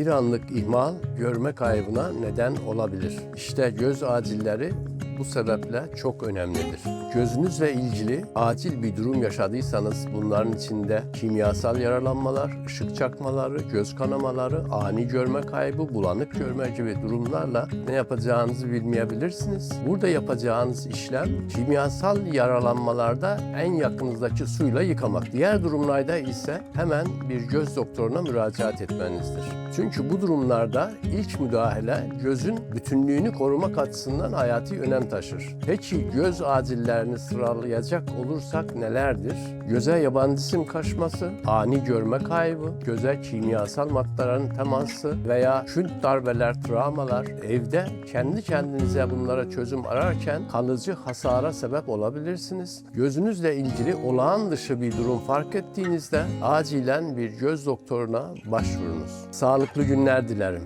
Bir anlık ihmal görme kaybına neden olabilir. İşte göz acilleri bu sebeple çok önemlidir. Gözünüzle ilgili acil bir durum yaşadıysanız bunların içinde kimyasal yaralanmalar, ışık çakmaları, göz kanamaları, ani görme kaybı, bulanık görme gibi durumlarla ne yapacağınızı bilmeyebilirsiniz. Burada yapacağınız işlem kimyasal yaralanmalarda en yakınızdaki suyla yıkamak. Diğer durumlarda ise hemen bir göz doktoruna müracaat etmenizdir. Çünkü bu durumlarda ilk müdahale gözün bütünlüğünü korumak açısından hayati önem taşır. Peki göz acillerini sıralayacak olursak nelerdir? Göze yabancı cisim kaçması, ani görme kaybı, göze kimyasal maddelerin teması veya şunt darbeler, travmalar, evde kendi kendinize bunlara çözüm ararken kalıcı hasara sebep olabilirsiniz. Gözünüzle ilgili olağan dışı bir durum fark ettiğinizde acilen bir göz doktoruna başvurunuz. Sağlıklı günler dilerim.